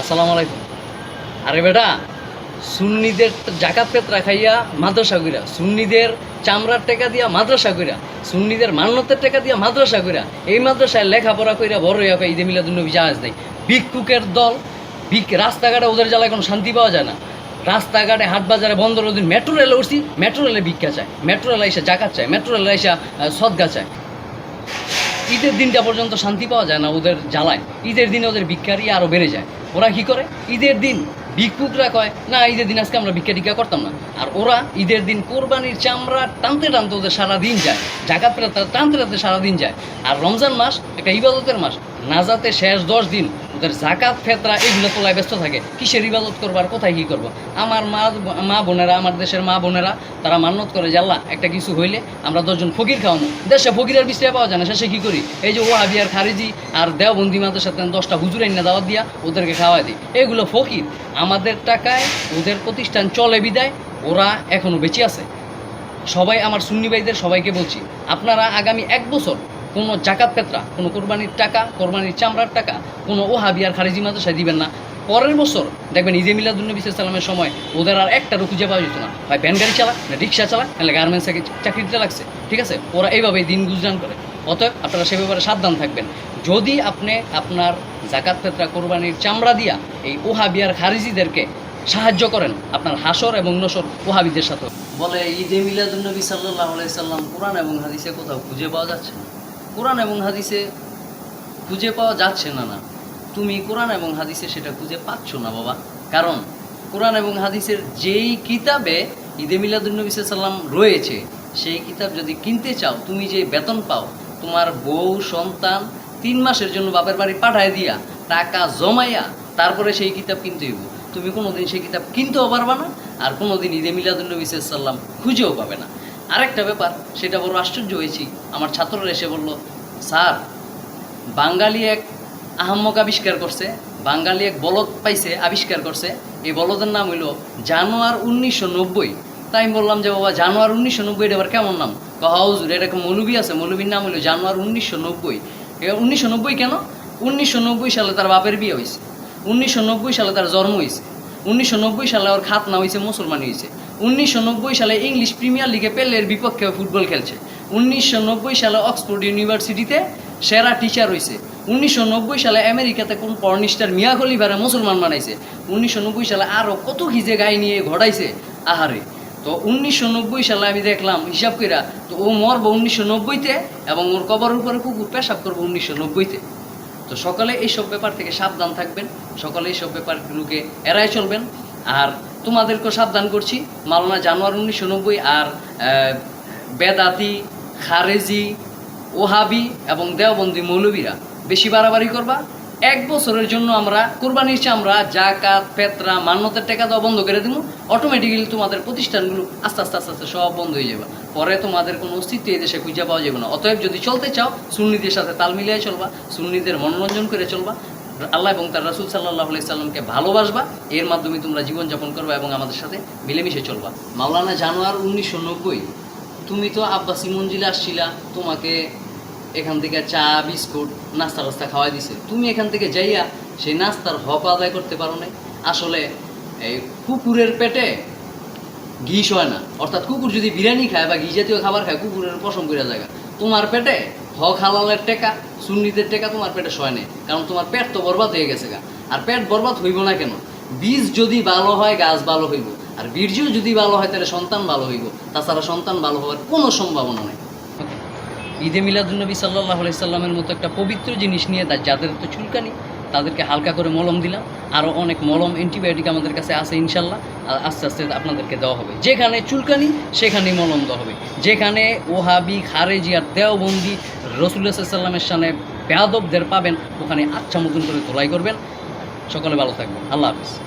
আসসালামু আলাইকুম। আরে বেটা, সুন্নিদের জাকাত পেত্রা খাইয়া মাদ্রাসা কইরা, সুন্নিদের চামড়ার টাকা দিয়া মাদ্রাসা কইরা, সুন্নিদের মান্যতের টাকা দিয়া মাদ্রাসা কইরা, এই মাদ্রাসায় লেখাপড়া কইরা বড় হইয়া ঈদে মিলাদুন্নবী জাহাজ দেয় ভিক্ষুকের দল, ভিক রাস্তাঘাটে ওদের জ্বালায় কোনো শান্তি পাওয়া যায় না। রাস্তাঘাটে হাট বাজারে বন্দর ওদিন মেট্রো রেলে উঠছি, মেট্রো রেলে ভিক্ষা চায়, মেট্রো রেলে এসে জাকাত চায়, মেট্রো রেলে এসে সদগা চায়। ঈদের দিনটা পর্যন্ত শান্তি পাওয়া যায় না ওদের জ্বালায়। ঈদের দিনে ওদের ভিক্ষারি আরও বেড়ে যায়। ওরা কী করে? ঈদের দিন ভিক্ষুকরা কয়, না, ঈদের দিন আজকে আমরা ভিক্ষা টিকা করতাম না। আর ওরা ঈদের দিন কোরবানির চামড়া টানতে টানতে ওদের সারাদিন যায়। জাকাত টানতে টানতে সারাদিন যায়। আর রমজান মাস একটা ইবাদতের মাস। নাজাতে শেষ দশ দিন ওদের জাকাত, ফেতরা এগুলো তোলায় ব্যস্ত থাকে। কিসের ইবাদত করবার কোথায় কী করব? আমার মা মা বোনেরা, আমার দেশের মা বোনেরা, তারা মান্যত করে যে, আল্লাহ, একটা কিছু হইলে আমরা দশজন ফকির খাওয়ানো দেশে ফকিরের বিষয়ে পাওয়া যায় না, শেষে কী করি? এই যে ওহাবি আর খারিজি আর দেওবন্দি মাদের সাথে দশটা হুজুর এনে দাওয়াত দিয়া ওদেরকে খাওয়াই দিই। এগুলো ফকির। আমাদের টাকায় ওদের প্রতিষ্ঠান চলে বিদায়, ওরা এখনও বেঁচে আছে। সবাই আমার সুন্নি ভাইদের সবাইকে বলছি, আপনারা আগামী এক বছর কোনো জাকাত পেত্রা, কোনো কোরবানির টাকা, কোরবানির চামড়ার টাকা, কোনো ওহাবি আর খারিজি মাদ্রাসায় দিবেন না। পরের বছর দেখবেন ঈদে মিলাদুল্নবী সাল্লামের সময় ওদের আর একটা খুঁজে পাওয়া যেত না। হয় ভ্যান গাড়ি চালা না রিক্সা চালা নাহলে গার্মেন্টসে চাকরিতে লাগছে, ঠিক আছে? ওরা এইভাবেই দিন গুজরান করে। অতএব আপনারা সে ব্যাপারে সাবধান থাকবেন। যদি আপনি আপনার জাকাত পেত্রা, কোরবানির চামড়া দিয়া এই ওহাবি আর খারিজিদেরকে সাহায্য করেন, আপনার হাসর এবং নসর ওহাবিদের সাথে। বলে, ঈদে মিলাদুলনবী সাল্লাহ সাল্লাম কোরআন এবং হাদিসে কোথাও খুঁজে পাওয়া যাচ্ছে না। কোরআন এবং হাদিসে খুঁজে পাওয়া যাচ্ছে না না। তুমি কোরআন এবং হাদিসে সেটা খুঁজে পাচ্ছ না, বাবা। কারণ কোরআন এবং হাদিসের যেই কিতাবে ঈদে মিলাদুলনবী সাল্লাম রয়েছে, সেই কিতাব যদি কিনতে চাও, তুমি যে বেতন পাও, তোমার বউ, সন্তান, তিন মাসের জন্য বাপের বাড়ি পাঠায় দিয়া, টাকা জমাইয়া তারপরে সেই কিতাব কিনতে হইব। তুমি কোনোদিন সেই কিতাব কিনতেও পারবে না আর কোনোদিন ঈদে মিলাদুল্নবী সাল্লাম খুঁজেও পাবে না। আরেকটা ব্যাপার, সেটা বড় আশ্চর্য হয়েছি। আমার ছাত্ররা এসে বলল স্যার, বাঙালি এক আহম্মক আবিষ্কার করছে, বাঙালি এক বলদ পাইছে আবিষ্কার করছে। এই বলদের নাম হইল জানোয়ার উনিশশো নব্বই। তাই আমি বললাম যে, বাবা, জানোয়ার উনিশশো নব্বই এটা আবার কেমন নাম? কহাউজুর একটা মৌলবী আছে, মৌলবীর নাম হইল জানোয়ার উনিশশো নব্বই। উনিশশো নব্বই কেন? উনিশশো নব্বই সালে তার বাপের বিয়ে হয়েছে উনিশশো নব্বই সালে তার জন্ম হয়েছে উনিশশো নব্বই সালে ওর খাতনা হয়েছে মুসলমান হয়েছে উনিশশো নব্বই সালে ইংলিশ প্রিমিয়ার লিগে পেলের বিপক্ষে ফুটবল খেলছে। উনিশশো নব্বই সালে অক্সফোর্ড ইউনিভার্সিটিতে সেরা টিচার হয়েছে উনিশশো নব্বই সালে আমেরিকাতে কোন পর্নিস্টার মিয়া খলিফারে মুসলমান বানাইছে। উনিশশো নব্বই সালে আরও কত খিজে গায়ে নিয়ে ঘটাইছে, আহারে। তো উনিশশো নব্বই সালে আমি দেখলাম, হিসাব কইরা, তো ও মরবো উনিশশো নব্বইতে এবং ওর কবরের উপরে কুকুর পেশাব করব উনিশশো নব্বইতে তো। সকালে এইসব ব্যাপার থেকে সাবধান থাকবেন, সকালে এইসব ব্যাপারগুলোকে এড়াই চলবেন। আর তোমাদেরকেও সাবধান করছি মালনা জানুয়ারি উনিশশো নব্বই আর বেদাতি খারেজি, ওহাবি এবং দেওবন্দি মৌলবীরা বেশি বাড়াবাড়ি করবা? এক বছরের জন্য আমরা কোরবানির চামড়া, জাকাত পেত্রা মান্যতের টাকা দেওয়া বন্ধ করে দিব অটোমেটিক্যালি তোমাদের প্রতিষ্ঠানগুলো আস্তে আস্তে আস্তে আস্তে সব বন্ধ হয়ে যাবে। পরে তোমাদের কোনো অস্তিত্ব এই দেশে খুঁজে পাওয়া যাবে না। অতএব যদি চলতে চাও, সুন্নিদের সাথে তাল মিলিয়ে চলবা, সুন্নিদের মনোরঞ্জন করে চলবা। আল্লাহ এবং তার রাসুল সাল্লাহ সাল্লামকে ভালোবাসবা, এর মাধ্যমে তোমরা জীবনযাপন করবা এবং আমাদের সাথে মিলেমিশে চলবা। মাওলানা জানোয়ার উনিশশো নব্বই তুমি তো আব্বাসি মঞ্জিলে আসছিলা তোমাকে এখান থেকে চা, বিস্কুট, নাস্তা টাস্তা খাওয়াই দিছে। তুমি এখান থেকে যাইয়া সেই নাস্তার হক আদায় করতে পারো নাই। আসলে এই কুকুরের পেটে ঘি হয় না। অর্থাৎ কুকুর যদি বিরিয়ানি খায় বা ঘি জাতীয় খাবার খায়, কুকুরের পশম করে জায়গা তোমার পেটে হক হালালের টেকা সুন্নিদের টেকা তোমার পেটে সয় নেই। কারণ তোমার পেট তো বরবাদ হয়ে গেছে গা। আর পেট বরবাদ হইব না কেন? বীজ যদি ভালো হয়, গাছ ভালো হইব। আর বীর্য যদি ভালো হয়, তাহলে সন্তান ভালো হইব। তাছাড়া সন্তান ভালো হওয়ার কোনো সম্ভাবনা নেই। ঈদে মিলাদুলনবী সাল্লাহ সাল্লামের মতো একটা পবিত্র জিনিস নিয়ে তার যাদের তো চুলকানি, তাদেরকে হালকা করে মলম দিলাম। আরও অনেক মলম অ্যান্টিবায়োটিক আমাদের কাছে আছে ইনশাল্লাহ। আর আস্তে আস্তে আপনাদেরকে দেওয়া হবে। যেখানে চুলকানি, সেখানেই মলম দেওয়া হবে। যেখানে ওহাবি খারেজি আর দেওবন্দি রসুল্লাহ সাল্লামের সামনে বেয়াদবদের পাবেন, ওখানে আচ্ছা মতন করে তোলাই করবেন। সকলে ভালো থাকবেন। আল্লাহ হাফিজ।